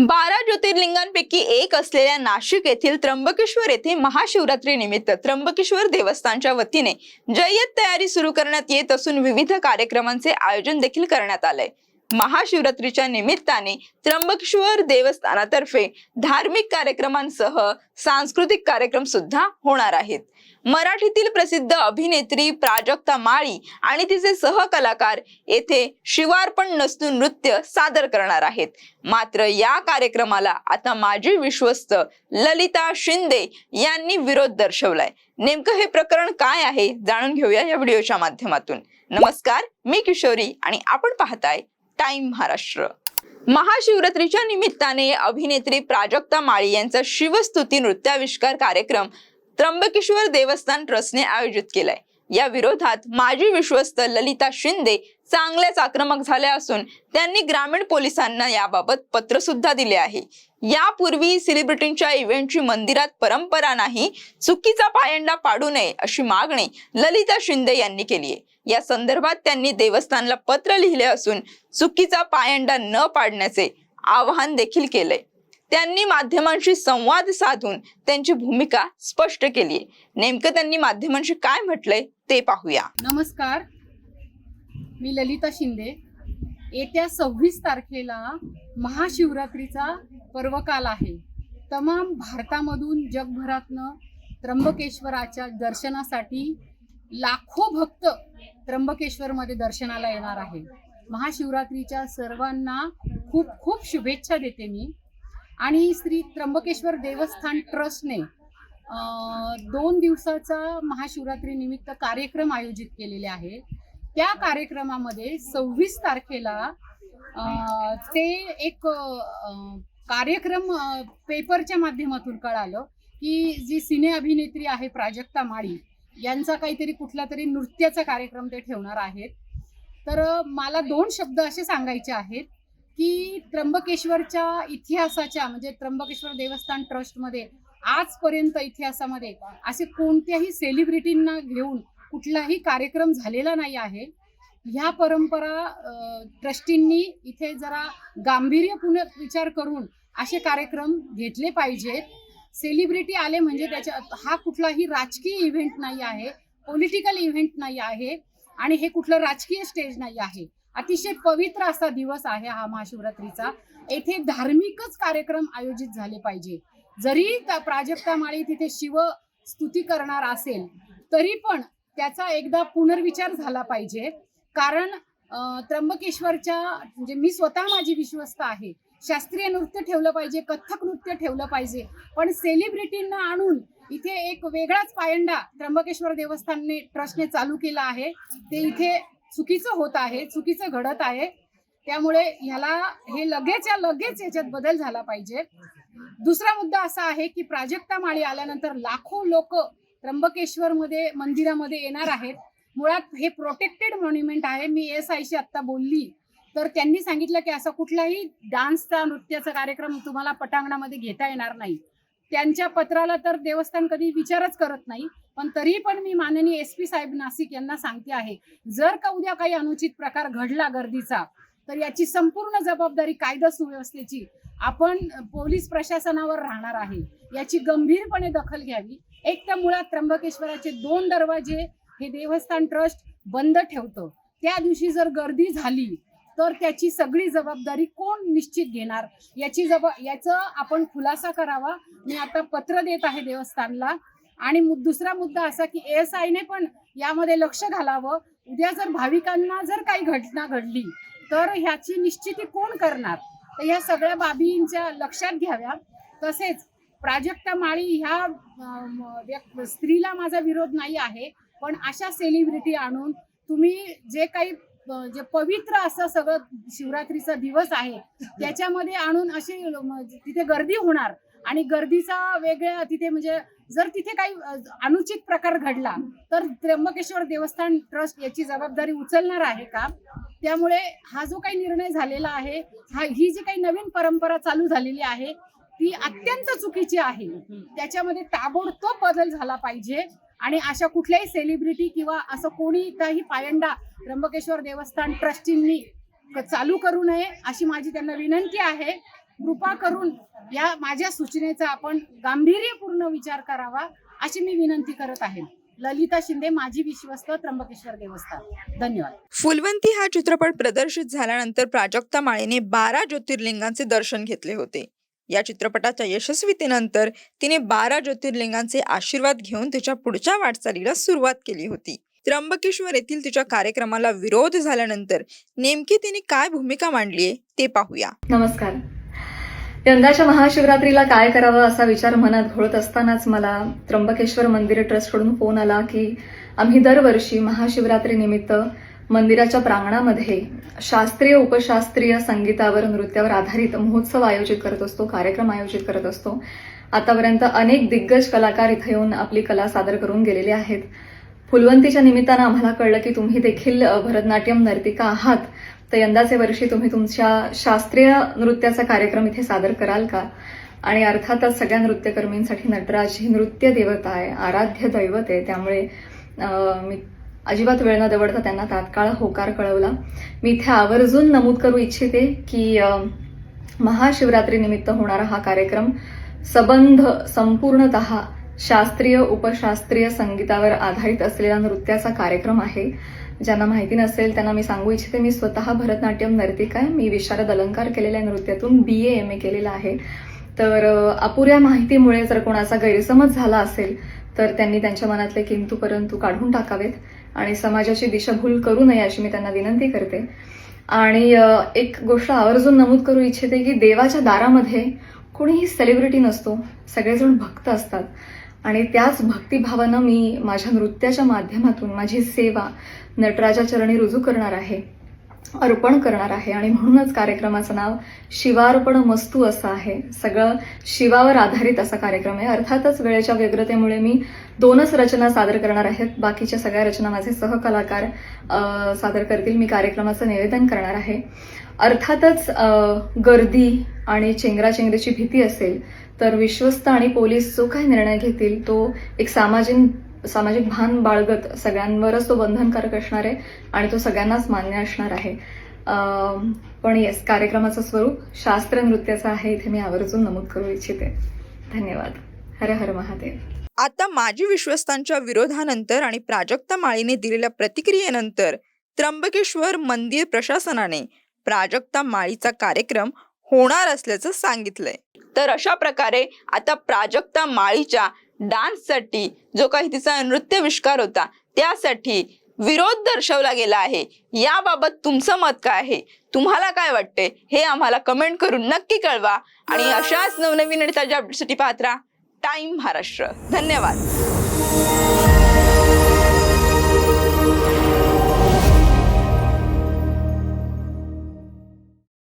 बारा ज्योतिर्लिंगांपैकी एक असलेल्या नाशिक येथील त्र्यंबकेश्वर येथे महाशिवरात्री निमित्त त्र्यंबकेश्वर देवस्थानच्या वतीने जय्यत तयारी सुरू करण्यात येत असून विविध कार्यक्रमांचे आयोजन देखील करण्यात आलंय. महाशिवरात्रीच्या निमित्ताने त्र्यंबकेश्वर देवस्थानातर्फे धार्मिक कार्यक्रमांसह सांस्कृतिक कार्यक्रम सुद्धा होणार आहेत. मराठीतील प्रसिद्ध अभिनेत्री प्राजक्ता माळी आणि तिचे सहकलाकार येथे शिवार्पण नसून नृत्य सादर करणार आहेत. मात्र या कार्यक्रमाला आता माजी विश्वस्त ललिता शिंदे यांनी विरोध दर्शवलाय. नेमकं हे प्रकरण काय आहे जाणून घेऊया या व्हिडिओच्या माध्यमातून. नमस्कार मी किशोरी आणि आपण पाहताय टाइम महाराष्ट्र महाशिवरात्रीच्या निमित्ताने अभिनेत्री प्राजक्ता माळी यांचा शिवस्तुती नृत्याविष्कार कार्यक्रम त्र्यंबकेश्वर देवस्थान ट्रस्टने आयोजित केलाय. या विरोधात माजी विश्वस्त ललिता शिंदे चांगल्याच आक्रमक झाल्या असून त्यांनी ग्रामीण पोलिसांना याबाबत पत्र सुद्धा दिले आहे. यापूर्वी सेलिब्रिटींच्या इव्हेंटची मंदिरात परंपरा नाही चुकीचा पायंडा पाडू नये अशी मागणी ललिता शिंदे यांनी केली आहे. या संदर्भात त्यांनी देवस्थानला पत्र लिहिले असून चुकीचा पायंडा न पाडण्याचे आवाहन देखील केलंय. त्यांनी माध्यमांशी संवाद साधून त्यांची भूमिका स्पष्ट केली. नेमकं त्यांनी माध्यमांशी काय म्हटलंय ते पाहूया. नमस्कार. मी ललिता शिंदे. येत्या सव्वीस तारखेला महाशिवरात्रीचा पर्वकाल आहे. तमाम भारतामधून जगभरातनं त्र्यंबकेश्वराच्या दर्शनासाठी लाखो भक्त त्र्यंबकेश्वरमध्ये दर्शनाला येणार आहे. महाशिवरात्रीच्या सर्वांना खूप खूप शुभेच्छा देते मी. आणि श्री त्र्यंबकेश्वर देवस्थान ट्रस्टने दोन दिवसाचा महाशिवरात्री निमित्त कार्यक्रम आयोजित केलेले आहे. त्या कार्यक्रमामध्ये सव्वीस तारखेला ते एक कार्यक्रम पेपरच्या माध्यमातून कळालं की जी सिने अभिनेत्री आहे प्राजक्ता माळी यांचा काहीतरी कुठला तरी नृत्याचा कार्यक्रम ते ठेवणार आहेत. तर मला दोन शब्द असे सांगायचे आहेत. की त्र्यंबकेश्वरच्या इतिहासाच्या म्हणजे त्र्यंबकेश्वर देवस्थान ट्रस्टमध्ये आजपर्यंत इतिहासामध्ये असे कोणत्याही सेलिब्रिटींना घेऊन कुठलाही कार्यक्रम झालेला नाही आहे. ह्या परंपरा ट्रस्टींनी इथे जरा गांभीर्यपूर्ण विचार करून असे कार्यक्रम घेतले पाहिजेत. सेलिब्रिटी आले म्हणजे त्याच्या हा कुठलाही राजकीय इव्हेंट नाही आहे पॉलिटिकल इव्हेंट नाही आहे आणि हे कुठलं राजकीय स्टेज नाही आहे. अतिशय पवित्र असा दिवस आहे हा महाशिवरात्रीचा. येथे धार्मिकच कार्यक्रम आयोजित झाले पाहिजे. जरी त्या प्राजक्ता माळी तिथे शिव स्तुती करणार असेल तरी पण त्याचा एकदा पुनर्विचार झाला पाहिजे. कारण त्र्यंबकेश्वरच्या म्हणजे मी स्वतः माझी विश्वस्त आहे. शास्त्रीय नृत्य ठेवलं पाहिजे कथ्थक नृत्य ठेवलं पाहिजे. पण सेलिब्रिटींना आणून इथे एक वेगळाच पायंडा त्र्यंबकेश्वर देवस्थानने ट्रस्टने चालू केला आहे. ते इथे चुकीचं होत आहे चुकीचं घडत आहे. त्यामुळे ह्याला हे लगेच या लगेच याच्यात बदल झाला पाहिजे. दुसरा मुद्दा असा आहे की प्राजक्ता माळी आल्यानंतर लाखो लोक त्र्यंबकेश्वर मध्ये मंदिरामध्ये येणार आहेत. मुळात हे प्रोटेक्टेड मॉन्युमेंट आहे. मी एस आयशी आत्ता बोलली. तर त्यांनी सांगितलं की असा कुठलाही डान्सचा नृत्याचा कार्यक्रम तुम्हाला पटांगणामध्ये घेता येणार नाही. त्यांच्या पत्राला तर देवस्थान कधी विचारच करत नाही. पण तरी पण मी माननीय एस पी साहेब नाशिक यांना सांगते आहे जर का उद्या काही अनुचित प्रकार घडला गर्दीचा तर याची संपूर्ण जबाबदारी कायदा सुव्यवस्थेची आपण पोलीस प्रशासनावर राहणार आहे. याची गंभीरपणे दखल घ्यावी. एक तर मुळात त्र्यंबकेश्वराचे दोन दरवाजे हे देवस्थान ट्रस्ट बंद ठेवतं. त्या दिवशी जर गर्दी झाली तर त्याची सगळी जबाबदारी कोण निश्चित घेणार? याची जबाब याचं आपण खुलासा करावा. मी आता पत्र देत आहे देवस्थानला. आणि दुसरा मुद्दा असा की एस आयने पण यामध्ये लक्ष घालावं. उद्या जर भाविकांना जर काही घटना घडली तर ह्याची निश्चिती कोण करणार? तर ह्या सगळ्या बाबींच्या लक्षात घ्याव्या. तसेच प्राजक्ता माळी ह्या स्त्रीला माझा विरोध नाही आहे पण अशा सेलिब्रिटी आणून तुम्ही जे काही जे पवित्र असं सगळं शिवरात्रीचा दिवस आहे त्याच्यामध्ये आणून अशी तिथे गर्दी होणार. आणि गर्दीचा वेगळ्या तिथे म्हणजे जर तिथे काही अनुचित प्रकार घडला तर त्र्यंबकेश्वर देवस्थान ट्रस्ट याची जबाबदारी उचलणार आहे का? त्यामुळे हा जो काही निर्णय झालेला आहे हा ही जी काही नवीन परंपरा चालू झालेली आहे ती अत्यंत चुकीची आहे. त्याच्यामध्ये ताबडतोब बदल झाला पाहिजे आणि अशा कुठल्याही सेलिब्रिटी किंवा असं कोणी काही पायंडा त्र्यंबकेश्वर देवस्थान ट्रस्टींनी चालू करू नये अशी माझी त्यांना विनंती आहे. कृपा करून या माझ्या सूचनेचा आपण गांभीर्यपूर्ण विचार करावा अशी मी विनंती करत आहे. ललिता शिंदे माजी विश्वस्त त्र्यंबकेश्वर देवस्थान. धन्यवाद. फुलवंती हा चित्रपट प्रदर्शित झाल्यानंतर प्राजक्ता माळीने बारा ज्योतिर्लिंगांचे दर्शन घेतले होते. या चित्रपटाच्या यशस्वीतेनंतर तिने बारा ज्योतिर्लिंगांचे आशीर्वाद घेऊन तिच्या पुढच्या वाटचालीला सुरुवात केली होती. त्र्यंबकेश्वर येथील तिच्या कार्यक्रमाला विरोध झाल्यानंतर नेमकी तिने काय भूमिका मांडलीये ते पाहूया. नमस्कार. यंदाच्या महाशिवरात्रीला काय करावं असा विचार मनात घोळत असतानाच मला त्र्यंबकेश्वर मंदिर ट्रस्टकडून फोन आला की आम्ही दरवर्षी महाशिवरात्री निमित्त मंदिराच्या प्रांगणामध्ये शास्त्रीय उपशास्त्रीय संगीतावर नृत्यावर आधारित महोत्सव आयोजित करत असतो कार्यक्रम आयोजित करत असतो. आतापर्यंत अनेक दिग्गज कलाकार इथे येऊन आपली कला सादर करून गेलेले आहेत. फुलवंतीच्या निमित्तानं आम्हाला कळलं की तुम्ही देखील भरतनाट्यम नर्तिका आहात. तर यंदाचे वर्षी तुम्ही तुमच्या शास्त्रीय नृत्याचा कार्यक्रम इथे सादर कराल का? आणि अर्थातच सगळ्या नृत्यकर्मींसाठी नटराज ही नृत्य देवता आहे आराध्य दैवत आहे. त्यामुळे मी अजिबात वेळ न दवडता त्यांना तात्काळ होकार कळवला. मी इथे आवर्जून नमूद करू इच्छिते की महाशिवरात्रीनिमित्त होणारा हा कार्यक्रम सबंध संपूर्णत शास्त्रीय उपशास्त्रीय संगीतावर आधारित असलेला नृत्याचा कार्यक्रम आहे. ज्यांना माहिती नसेल त्यांना मी सांगू इच्छिते मी स्वतः भरतनाट्यम नर्तिका आहे. मी विशारद अलंकार केलेल्या नृत्यातून बी ए एम ए केलेला आहे. तर अपुऱ्या माहितीमुळे जर कोणाचा गैरसमज झाला असेल तर त्यांनी त्यांच्या मनातले किंतू परंतु काढून टाकावेत आणि समाजाची दिशाभूल करू नये अशी मी त्यांना विनंती करते. आणि एक गोष्ट आवर्जून नमूद करू इच्छिते की देवाच्या दारामध्ये कोणीही सेलिब्रिटी नसतो सगळेजण भक्त असतात. आणि त्याच भक्तिभावानं मी माझ्या नृत्याच्या माध्यमातून माझी सेवा नटराजा चरणी रुजू करणार आहे अर्पण करणार आहे आणि म्हणूनच कार्यक्रमाचं नाव शिवार्पण मस्तू असं आहे. सगळं शिवावर आधारित असा कार्यक्रम आहे. अर्थातच वेळेच्या व्यग्रतेमुळे मी दोनच रचना सादर करणार आहेत बाकीच्या सगळ्या रचना माझे सहकलाकार सादर करतील. मी कार्यक्रमाचं निवेदन करणार आहे. अर्थातच गर्दी आणि चेंगराचेंगरीची भीती असेल तर विश्वस्त आणि पोलीस जो काही निर्णय घेतील तो एक सामाजिक सामाजिक भान बाळगत सगळ्यांवरच तो बंधनकारक असणार आहे आणि तो सगळ्यांनाच मान्य असणार आहे. पण येस कार्यक्रमाचं स्वरूप शास्त्र नृत्याचं आहे. इथे मी आवर्जून नमूद करू इच्छिते. धन्यवाद. हर हर महादेव. आता माजी विश्वस्तांच्या विरोधानंतर आणि प्राजक्ता माळीने दिलेल्या प्रतिक्रियेनंतर त्र्यंबकेश्वर मंदिर प्रशासनाने प्राजक्ता माळीचा कार्यक्रम होणार असल्याचं सांगितलंय. तर अशा प्रकारे आता प्राजक्ता माळीच्या डान्ससाठी जो काही तिचा नृत्यविष्कार होता त्यासाठी विरोध दर्शवला गेला आहे. याबाबत तुमचं मत काय आहे? तुम्हाला काय वाटते हे आम्हाला कमेंट करून नक्की कळवा. आणि अशाच नवनवीन आणि ताज्या अपडेटसाठी पाहत राहा. टाइम महाराष्ट्र. धन्यवाद.